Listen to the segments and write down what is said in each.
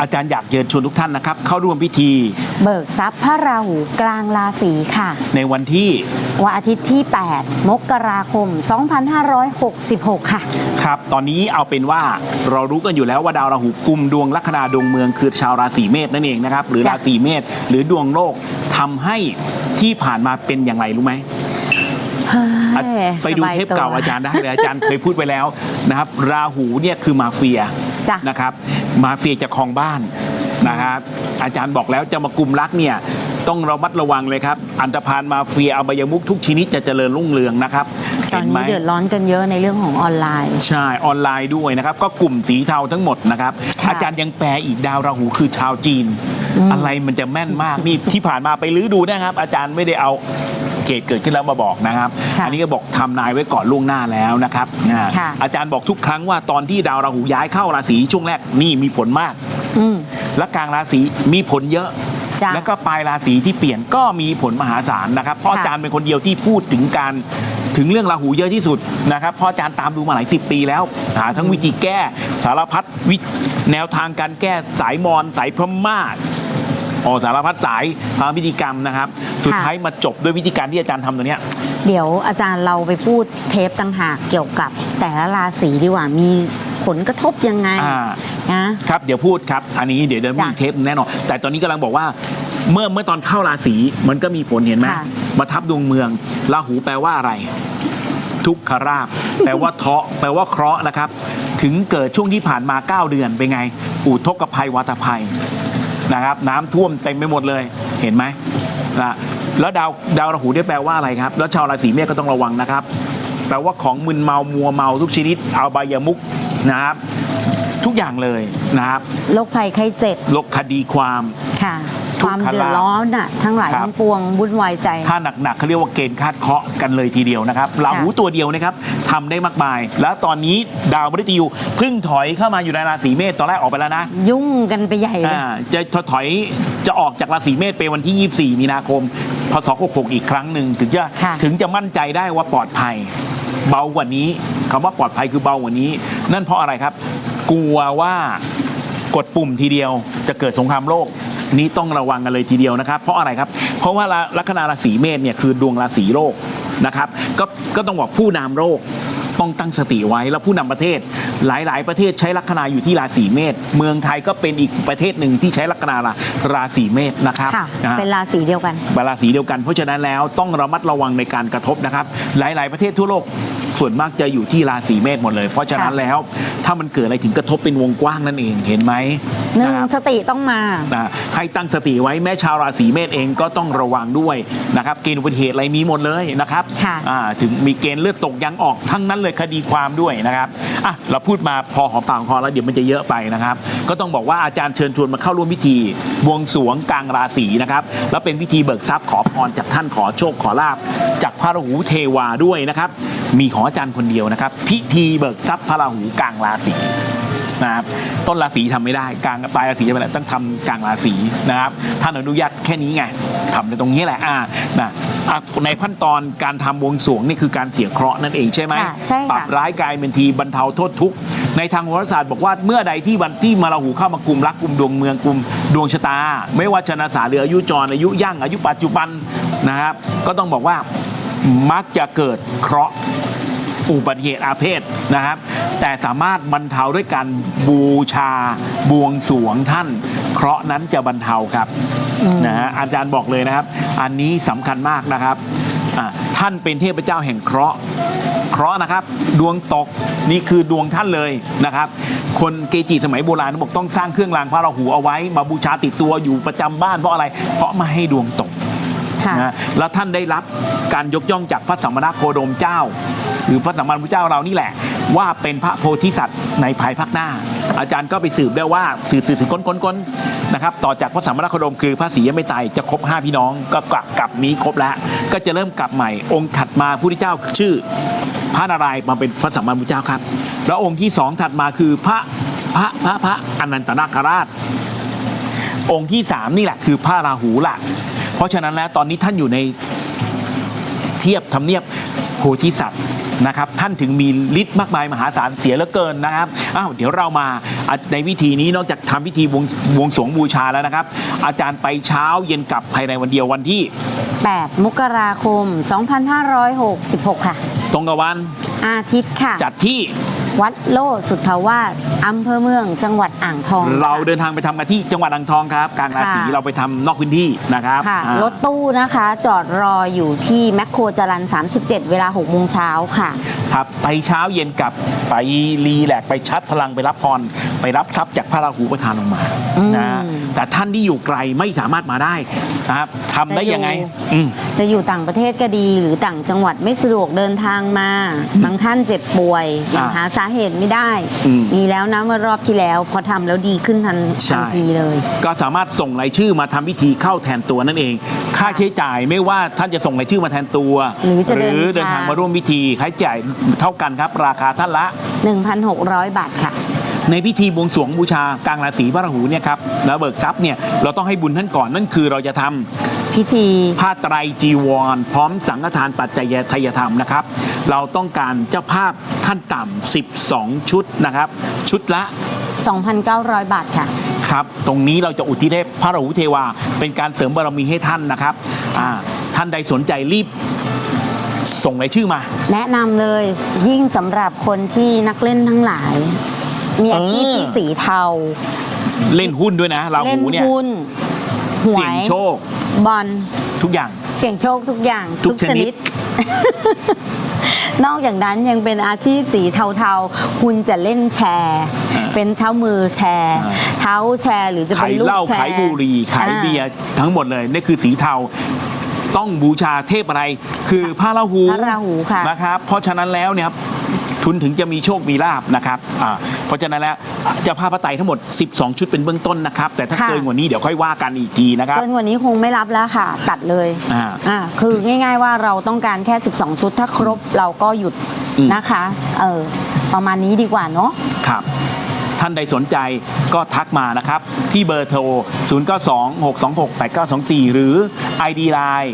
อาจารย์อยากเชิญชวนทุกท่านนะครับ เข้าร่วมพิธี เบิกทรัพย์พระราหูกลางราศีค่ะ ในวันที่วันอาทิตย์ที่ 8 มกราคม 2566 ค่ะ ครับตอนนี้เอาเป็นว่าเรารู้กันอยู่แล้วว่าดาวราหูกุมดวงลัคนาดวงเมืองคือชาวราศีเมษนั่นเองนะครับหรือจ้ะราศีเมษหรือดวงโลกทำให้ที่ผ่านมาเป็นอย่างไรรู้ไหมอะไปดูสบยเทปเก่าตัวอาจารย์ได้เลยอาจารย์เคยพูดไปแล้วนะครับ ราหูเนี่ยคือมาเฟีย จ้ะ นะครับ มาเฟียจะครองบ้านนะครับอาจารย์บอกแล้วจะมากลุ่มรักเนี่ยต้องระมัดระวังเลยครับ อันธพาลมาเฟียอบายมุกทุกชนิดจะเจริญรุ่งเรืองนะครับตอนเห็ไหม นี้เดือดร้อนกันเยอะในเรื่องของออนไลน์ ใช่ออนไลน์ด้วยนะครับ ก็กลุ่มสีเทาทั้งหมดนะครับ ค่ะอาจารย์ยังแปลอีกดาวราหูคือชาวจีน อะไรมันจะแม่นมาก นี่ที่ผ่านมาไปลื้อดูนะครับ อาจารย์ไม่ได้เอา เกตเกิดขึ้นแล้วมาบอกนะครับ ค่ะอันนี้ก็บอกทำนายไว้ก่อนล่วงหน้าแล้วนะครับอ่าค่ะ อาจารย์บอกทุกครั้งว่าตอนที่ดาวราหูย้ายเข้าราศีช่วงแรกนี่มีผลมาก อืม และกลางราศีมีผลเยอะ จ้ะแล้วก็ปลายราศีที่เปลี่ยนก็มีผลมหาศาลนะครับเพราะค่ะ อาจารย์เป็นคนเดียวที่พูดถึงการถึงเรื่องราหูเยอะที่สุดนะครับเพราะอาจารย์ตามดูมาหลายสิบปีแล้วหาทั้งวิธีแก้สารพัดวิแนวทางการแก้สายมอญสายพม่า อ๋อสารพัดสายทางพิธีกรรมนะครับ สุดท้ายมาจบด้วยวิธีการที่อาจารย์ทำตัวเนี้ย เดี๋ยวอาจารย์เราไปพูดเทปต่างหากเกี่ยวกับแต่ละราศีดีกว่ามีผลกระทบยังไงอ่า นะครับเดี๋ยวพูดครับ อันนี้เดี๋ยวเดี๋ยวมีจ้ะเทปแน่นอนแต่ตอนนี้กำลังบอกว่า เมื่อเมื่อตอนเข้าราศีมันก็มีผลเห็นไหมค่ะ มาทับดวงเมืองราหูแปลว่าอะไร ทุกขราบ แปลว่าเทาะแปลว่าเคราะห์นะครับ ถึงเกิดช่วงที่ผ่านมา 9 เดือนเป็นไงอุทกภัยวัตภัย นะครับ น้ำท่วมเต็มไปหมดเลยเห็นไหมนะแล้วดาวดาวราหูได้แปลว่าอะไรครับ แล้วชาวราศีเมษก็ต้องระวังนะครับ แปลว่าของมึนเมามัวเมาทุกชนิดเอาบายามุกนะครับ ทุกอย่างเลยนะครับโรคภัยไข้เจ็บลกคดีความค่ะทุ คกวามขลาภเดือดร้อนน่ะทั้งหลายครับทั้งปวงวุ่นวายใจ ถ้าหนักๆเขาเรียกว่าเกณฑ์คาดเคราะห์กันเลยทีเดียวนะครับราหูตัวเดียวนะครับทำได้มากมาย แล้วตอนนี้ดาวมฤตยูเพิ่งถอยเข้ามาอยู่ในราศีเมษตอนแรกออกไปแล้วนะ ยุ่งกันไปใหญ่เลยอ่าจะถอยจะออกจากราศีเมษไปวันที่ 24 มีนาคมพศ66อีกครั้งหนึ่งถึงจะค่ะถึงจะมั่นใจได้ว่าปลอดภัย เบากว่านี้คำว่าปลอดภัยคือเบากว่านี้ นั่นเพราะอะไรครับ กลัวว่ากดปุ่มทีเดียวจะเกิดสงครามโลก นี้ต้องระวังกันเลยทีเดียวนะครับ เพราะอะไรครับ เพราะว่าลัคนาราศีเมษเนี่ยคือดวงราศีโลกนะครับก็ก็ต้องบอกผู้นำโลกต้องตั้งสติไว้แล้วผู้นำประเทศ หลาย ๆ ประเทศใช้ลัคนาอยู่ที่ราศีเมษเมืองไทยก็เป็นอีกประเทศหนึ่งที่ใช้ลัคนาราราศีเมษนะครับค่ะนะฮะเป็นราศีเดียวกันราศีเดียวกันเพราะฉะนั้นแล้วต้องระมัดระวังในการกระทบนะครับ หลาย ๆ ประเทศทั่วโลก ส่วนมากจะอยู่ที่ราศีเมษหมดเลย เพราะฉะนั้นค่ะแล้ว ถ้ามันเกิดอะไรถึงกระทบเป็นวงกว้างนั่นเองเห็นไหมหนึ่งนะครับสติต้องมานะให้ตั้งสติไว้แม้ชาวราศีเมษเองก็ต้องระวังด้วยนะครับเกณฑ์อุบัติเหตุอะไรมีหมดเลยนะครับค่ะอ่าถึงมีเกณฑ์เลือดตกยังออกทั้งนั้นเลยคดีความด้วยนะครับอะเราพูดมาพอหอมปากหอมคอแล้วเดี๋ยวมันจะเยอะไปนะครับ ก็ต้องบอกว่าอาจารย์เชิญชวนมาเข้าร่วมพิธีบวงสรวงกลางราศีนะครับแล้วเป็นพิธีเบิกทรัพย์ขอพรจากท่านขอโชคขอลาบจากพระราหูเทวาด้วยนะครับมีของอาจารย์คนเดียวนะครับพิธีเบิกทรัพย์พระราหูกลางราศีนะครับต้นราศีทำไม่ได้กลางปลายราศีจะไปแล้วต้องทำกลางราศีนะครับท่านอนุญาตแค่นี้ไงทำในตรงนี้แหละอ่านะอะในขั้นตอนการทำบวงสรวงนี่คือการเสียเคราะห์นั่นเองใช่ไหมค่ะใช่ค่ะปรับร้ายกลายเป็นทีบรรเทาโทษทุกข์ในทางโหราศาสตร์บอกว่าเมื่อใดที่วันที่มาราหูเข้ามากลุ่มรักกลุ่มดวงเมืองกลุ่มดวงชะตา ไม่ว่าชนะสาหรืออายุจรอายุย่างอายุปัจจุบันนะครับ ก็ต้องบอกว่า มักจะเกิดเคราะห์อุบัติเหตุอาเพศนะครับ แต่สามารถบรรเทาด้วยการบูชาบวงสรวงท่าน เคราะห์นั้นจะบรรเทาครับนะฮะอาจารย์บอกเลยนะครับ อันนี้สำคัญมากนะครับท่านเป็นเทพเจ้าแห่งเคราะห์เคราะห์นะครับ ดวงตกนี่คือดวงท่านเลยนะครับ คนเกจิสมัยโบราณบอกต้องสร้างเครื่องรางพระราหูเอาไว้ มาบูชาติดตัวอยู่ประจำบ้านเพราะอะไร เพราะไมาให้ดวงตก นะแล้วท่านได้รับการยกย่องจากพระสัมมาสัมพุทธโคดมเจ้า หรือพระสัมมาพุทธเจ้าเรานี่แหละ ว่าเป็นพระโพธิสัตว์ในภายภาคหน้า อาจารย์ก็ไปสืบได้ว่าสืบสืบสืบก้นก้นก้นนะครับต่อจากพระสัมมาสัมพุทธโคดมคือพระศรีอไม่ไตรจะครบ 5 พี่น้องก็กลับกลับนี้ครบแล้ว ก็จะเริ่มกลับใหม่ องค์ถัดมาพระพุทธเจ้าชื่อพระนารายณ์มาเป็นพระสัมมาพุทธเจ้าครับ แล้วองค์ที่สองถัดมาคือพระพระพระพระอนันตนาคราช องค์ที่สามนี่แหละคือพระราหูลัก เพราะฉะนั้นแล้วตอนนี้ท่านอยู่ในเทียบทำเนียบโพธิสัตว์นะครับท่านถึงมีฤทธิ์มากมายมหาศาลเสียเหลือเกินนะครับอ้าวเดี๋ยวเรามาอะในวิธีนี้นอกจากทำพิธีบวงบวงสรวงบูชาแล้วนะครับ อาจารย์ไปเช้าเย็นกลับภายในวันเดียววันที่ 8 มกราคม 2566 ค่ะ ตรงกับวันอาทิตย์ค่ะ จัดที่ วัดโลสุทธาวาสอำเภอเมืองจังหวัดอ่างทอง เราค่ะเดินทางไปทำกันที่จังหวัดอ่างทองครับกลางราศีค่ะเราไปทำนอกพื้นที่นะครับค่ะอ่ารถตู้นะคะ จอดรออยู่ที่แมคโครจรัน 37 เวลา6โมงเช้าค่ะ ครับไปเช้าเย็นกลับไปรีแลกซ์ไปชัดพลังไปรับพรไปรับทรัพย์จากพระราหูประทานลงมาอืมนะแต่ท่านที่อยู่ไกลไม่สามารถมาได้นะครับทำได้ยังไงจะอยู่อืมจะอยู่ต่างประเทศก็ดี หรือต่างจังหวัดไม่สะดวกเดินทางมา บางท่านเจ็บป่วยยังอ่าหาสาเหตุไม่ได้ อืม มีแล้วนะเมื่อรอบที่แล้ว พอทำแล้วดีขึ้นทันใช่ทันทีเลย ก็สามารถส่งรายชื่อมาทำพิธีเข้าแทนตัวนั่นเอง ค่าใช้จ่ายไม่ว่าท่านจะส่งรายชื่อมาแทนตัวหรือจะเดินเดินทางทาง มาร่วมพิธีค่าใช้จ่ายเท่ากันครับ ราคาท่านละ 1,600 บาทค่ะ ในพิธีบวงสรวงบูชากลางราศีพระราหูเนี่ยครับแล้วเบิกทรัพย์เนี่ยเราต้องให้บุญท่านก่อนนั่นคือเราจะทำ พิธีผ้าไตรจีวร พร้อมสังฆทานปัจจัยทายธรรมนะครับ เราต้องการเจ้าภาพขั้นต่ำ12 ชุดนะครับ ชุดละ 2,900 บาทค่ะ ครับ ตรงนี้เราจะอุทิศให้พระราหูเทวา เป็นการเสริมบารมีให้ท่านนะครับอ่าท่านใดสนใจรีบส่งรายชื่อมา แนะนำเลยยิ่งสำหรับคนที่นักเล่นทั้งหลาย มีอาชีพเออที่สีเทา เล่นหุ้นด้วยนะ ราเล่นหูเนี่ยหุ้น หวเสี่ยงยโชค บอลทุกอย่าง เสี่ยงโชคทุกอย่าง ทุกชนิด นอกจากนั้นยังเป็นอาชีพสีเทาๆ คุณจะเล่นแชร์อ่าเป็นเท้ามือแชร์อ่าเท้าแชร์หรือจะขาเป็นยลูกเหล้าแชร์ขายบุหรี่ขายเบียร์ทั้งหมดเลยนี่คือสีเทาต้องบูชาเทพอะไร คือพระราหูพระราหูค่ะนะครับ เพราะฉะนั้นแล้วเนี่ย ครับทุนถึงจะมีโชคมีลาบนะครับอ่าเพราะฉะนั้นแล้วจะพาพระไตรทั้งหมด 12 ชุดเป็นเบื้องต้นนะครับ แต่ถ้าค่ะ เกินกว่านี้เดี๋ยวค่อยว่ากันอีกทีนะครับ เกินกว่านี้คงไม่รับแล้วค่ะ ตัดเลยอ่าอ่าคือง่าย ๆว่าเราต้องการแค่ 12 ชุดถ้าครบเราก็หยุดอืม นะคะ เออประมาณนี้ดีกว่าเนาะ ครับ ท่านใดสนใจก็ทักมานะครับ ที่เบอร์โทร 0 9 2 6 2 6 8 9 2 4 หรือ ID Line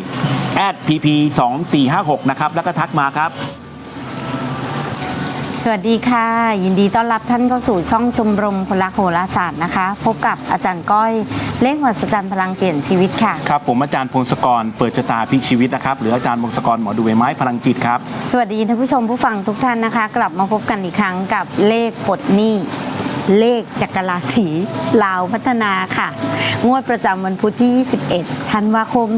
pp 2 4 5 6นะครับ แล้วก็ทักมาครับ สวัสดีค่ะ ยินดีต้อนรับท่านเข้าสู่ช่องชมรมคนรักโหราศาสตร์นะคะ พบกับอาจารย์ก้อยเลขมหัศจรรย์พลังเปลี่ยนชีวิตค่ะ ครับผมอาจารย์พงศกรเปิดชะตาพลิกชีวิตนะครับหรืออาจารย์พงศกรหมอดูใบไม้พลังจิตครับ สวัสดีท่านผู้ชมผู้ฟังทุกท่านนะคะ กลับมาพบกันอีกครั้งกับเลขปลดหนี้ เลขจักรราศีลาวพัฒนาค่ะ งวดประจำวันพุธที่ 21 ธันวาคม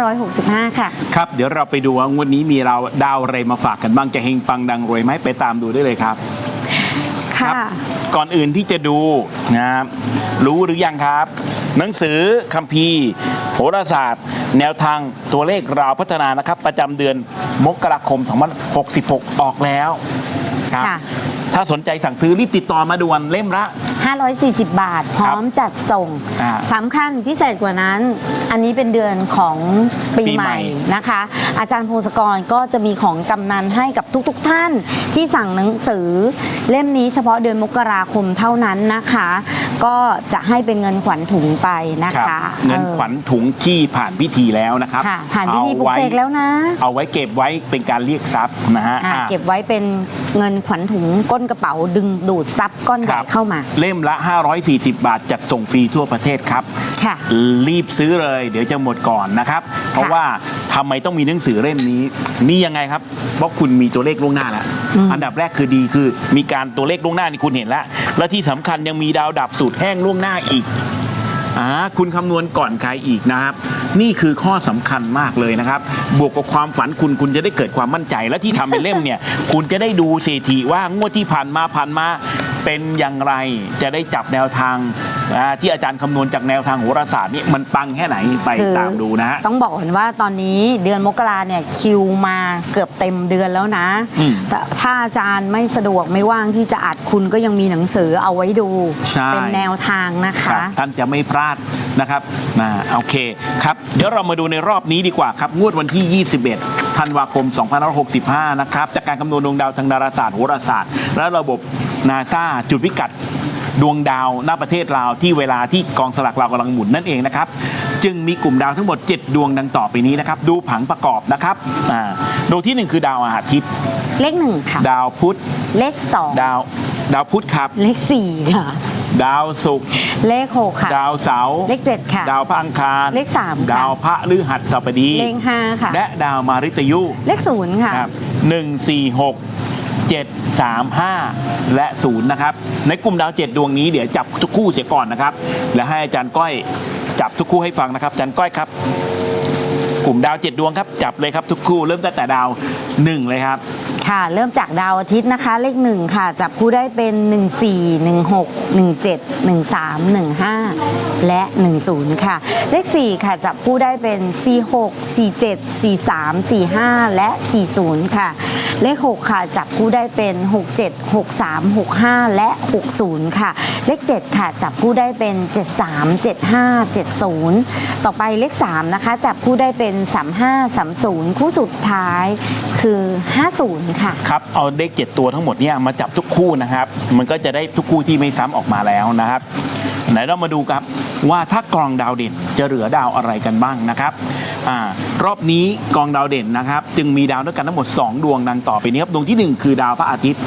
2565 ค่ะ ครับ เดี๋ยวเราไปดูว่างวดนี้มีเราดาวอะไรมาฝากกันบ้างจะเฮงปังดังรวยไหมไปตามดูได้เลยครับค่ะก่อนอื่นที่จะดูนะครับรู้หรือยังครับ หนังสือคัมภีร์ โหราศาสตร์ แนวทางตัวเลขราวพัฒนานะครับ ประจำเดือนมกราคม2066 ออกแล้วครับค่ะ ถ้าสนใจสั่งซื้อรีบติดต่อมาด่วนเล่มละ 540 บาท พร้อมจัดส่งอ่าสำคัญพิเศษกว่านั้น อันนี้เป็นเดือนของปีปีใหใหม่ม่นะคะ อาจารย์พงศกรก็จะมีของกำนันให้กับทุกๆทท่านที่สั่งหนังสือเล่มนี้เฉพาะเดือนมกราคมเท่านั้นนะคะ ก็จะให้เป็นเงินขวัญถุงไปนะครัคะเงินออขวัญถุงที่ผ่านพิธีแล้วนะครับค่ะ ผ่านพิธีปลุกเอาไว้เสกแล้วนะ เอาไว้เก็บไว้เป็นการเรียกทรัพย์นะฮะอ่าอ่าเก็บไว้เป็นเงินขวัญถุงก้นกระเป๋าดึงดูดซับก้อนใหญ่ครับเข้ามา เล่มละ 540 บาท จัดส่งฟรีทั่วประเทศครับ ค่ะ รีบซื้อเลย เดี๋ยวจะหมดก่อนนะครับ เพราะว่าทำไมต้องมีหนังสือเล่มนี้ นี่ยังไงครับ เพราะคุณมีตัวเลขล่วงหน้าแล้ว อันดับแรกคือดีคือ มีการตัวเลขล่วงหน้านี่คุณเห็นแล้ว และที่สำคัญยังมีดาวดับสูตรแห้งล่วงหน้าอีก อ่าคุณคำนวณก่อนใครอีกนะครับ นี่คือข้อสำคัญมากเลยนะครับ บวกกับความฝันคุณคุณจะได้เกิดความมั่นใจ และที่ทำเป็นเล่มเนี่ย คุณจะได้ดูเศรษฐีว่างวดที่ผ่านมาผ่านมา เป็นอย่างไรจะได้จับแนวทางอ่าที่อาจารย์คำนวณจากแนวทางโหราศาสตร์นี่มันปังแค่ไหนไปคือตามดูนะฮะต้องบอกก่อนว่าตอนนี้เดือนมกราเนี่ยคิวมาเกือบเต็มเดือนแล้วนะอืมแต่ถ้าอาจารย์ไม่สะดวกไม่ว่างที่จะอัดคุณก็ยังมีหนังสือเอาไว้ดูใช่เป็นแนวทางนะคคะรับท่านจะไม่พลาดนะครับนะโอเคครับเดี๋ยวเรามาดูในรอบนี้ดีกว่าครับงวดวันที่ 21ธันวาคม 2565 นะครับ จากการคำนวณดวงดาวทางดาราศาสตร์โหราศาสตร์ และระบบ นาซาจุดพิกัดดวงดาวหน้าประเทศเราวที่เวลาที่กองสลากเราวกำลังหมุนนั่นเองนะครับ จึงมีกลุ่มดาวทั้งหมด 7 ดวงดังต่อไปนี้นะครับ ดูผังประกอบนะครับอ่าดวงทีหนึ่1 คือดาวอาทิตย์ เลขหนึ่งค่ะ ดาวพุธเลขสองดาวดาวพุธครับ เลขสี่ค่ะ ดาวศุกร์เลขหกค่ะ ดาวเสาร์เลขเจ็ดค่ะ ดาวพระอังคาร เลขสามค่ะดาวพระฤหัสบดี เลขห้าค่ะ และดาวมาริตยู เลขศูนย์ค่ะครับหนึ่งสี่หก เจ็ดสามห้าและศูนย์นะครับ ในกลุ่มดาวเจ็ดดวงนี้เดี๋ยวจับทุกคู่เสียก่อนนะครับ และให้อาจารย์ก้อยจับทุกคู่ให้ฟังนะครับอาจารย์ก้อยครับ กลุ่มดาวเจ็ดดวงครับ จับเลยครับทุกคู่เริ่มตั้งแต่ดาวหนึ่งเลยครับ ค่ะ เริ่มจากดาวอาทิตย์นะคะ เลขหนึ่งค่ะ จับคู่ได้เป็น 1 4 1 6 1 7 1 3 1 5 และ 10 ค่ะ เลข 4 ค่ะ จับคู่ได้เป็น 4 6 4 7 4 3 4 5 และ 40 ค่ะ เลข 6 ค่ะ จับคู่ได้เป็น 6 7 6 3 6 5 และ 60 ค่ะ เลข 7 ค่ะ จับคู่ได้เป็น 73 75 70 ต่อไปเลข 3 นะคะ จับคู่ได้เป็น 35 30 คู่สุดท้ายคือ 50ค่ะ ครับ เอาเลขเจ็ดตัวทั้งหมดเนี่ยมาจับทุกคู่นะครับ มันก็จะได้ทุกคู่ที่ไม่ซ้ำออกมาแล้วนะครับ ไหนเรามาดูครับ ว่าถ้ากองดาวเด่นจะเหลือดาวอะไรกันบ้างนะครับอารอบนี้กองดาวเด่นนะครับ จึงมีดาวด้วยกันทั้งหมด 2 ดวงดังต่อไปนี้ครับดวงที่ 1 คือดาวพระอาทิตย์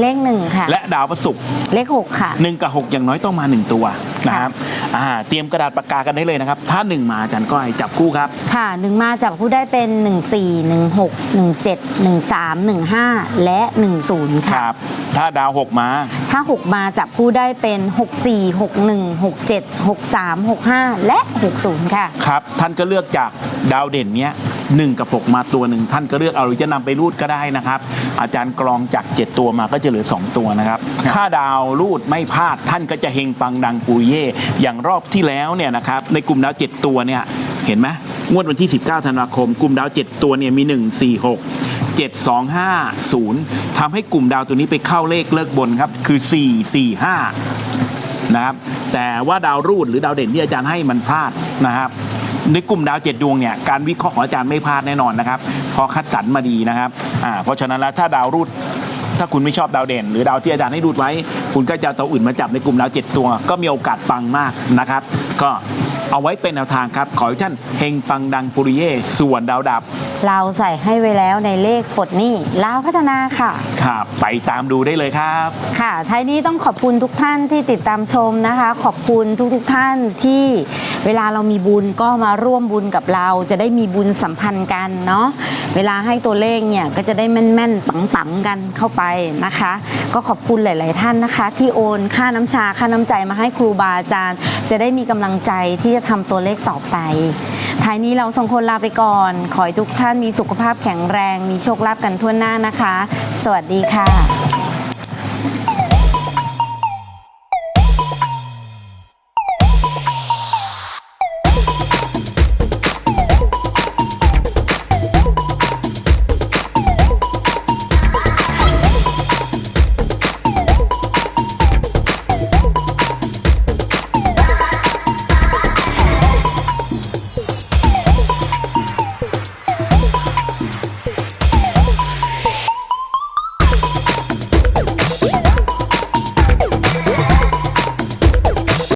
เลขหนึ่งค่ะ และดาวพระศุกร์เลขหกค่ะหนึ่งกับหกอย่างน้อยต้องมา 1 ตัวนะครับอ่าเตรียมกระดาษปากกากันได้เลยนะครับ ถ้า 1 มาอาจารย์ก้อยจับคู่ครับ ค่ะหนึ่งมาจับคู่ได้เป็น 1 4 1 6 1 7 1 3 1 5 และ 10คค่ะรับถ้าดาว 6 มา ถ้า 6 มาจับคู่ได้เป็น 6 4 6 1 6 7 6 3 6 5 และ 60 ค่ะ ครับ ท่านก็เลือกจากดาวเด่นเนี้ยหนึ่งกับหกมาตัวหนึ่งท่านก็เลือกเอาหรือจะนำไปรูดก็ได้นะครับ อาจารย์กรองจาก 7 ตัวมาก็จะเหลือ 2 ตัวนะครับถ้าดาวรูดไม่พลาดท่านก็จะเฮงปังดังปุยเย่อย่างรอบที่แล้วเนี่ยนะครับในกลุ่มดาว 7 ตัวเนี่ยเห็นไหมงวดวันที่ 19 ธันวาคม กลุ่มดาว 7 ตัวเนี่ยมี 1 4 6 7 2 5 0ทำให้กลุ่มดาวตัวนี้ไปเข้าเลขเลิกบนครับ คือ 4 4 5 นะครับ แต่ว่าดาวรูดหรือดาวเด่นที่อาจารย์ให้มันพลาดนะครับในกลุ่มดาวเจ็ดดวงเนี่ยการวิเคราะห์ของอาจารย์ไม่พลาดแน่นอนนะครับพอคัดสรรมาดีนะครับอ่าเพราะฉะนั้นแล้วถ้าดาวรูดถ้าคุณไม่ชอบดาวเด่น หรือดาวที่อาจารย์ให้ดูดไว้ คุณก็จะเอาตัวอื่นมาจับในกลุ่มดาวเจ็ดตัว ก็มีโอกาสปังมากนะครับ ก็ เอาไว้เป็นแนวทางครับ ขอให้ท่านเฮงปังดังปุริเย่ส่วนดาวดับ เราใส่ให้ไว้แล้วในเลขปลดหนี้ลาวพัฒนาค่ะ ครับไปตามดูได้เลยครับ ค่ะท้ายนี้ต้องขอบคุณทุกท่านที่ติดตามชมนะคะ ขอบคุณทุกๆทท่านที่เวลาเรามีบุญก็มาร่วมบุญกับเราจะได้มีบุญสัมพันธ์กันเนาะเวลาให้ตัวเลขเนี่ยก็จะได้แม่นๆปังๆกันเข้าไปนะคะ ก็ขอบคุณหลาย ๆ ท่านนะคะ ที่โอนค่าน้ำชาค่าน้ำใจมาให้ครูบาอาจารย์ จะได้มีกำลังใจที่จะทำตัวเลขต่อไป ท้ายนี้เราสองคนลาไปก่อน ขอให้ทุกท่านมีสุขภาพแข็งแรง มีโชคลาภกันทั่วหน้านะคะ สวัสดีค่ะ